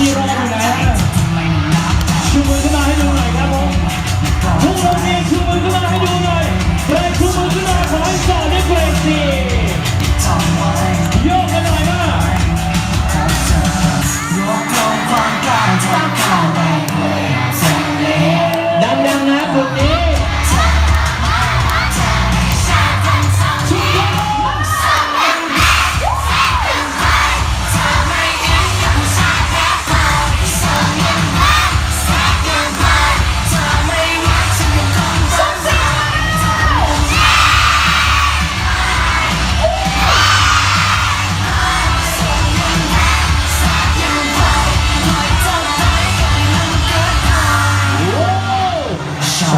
มีรออยู่แล้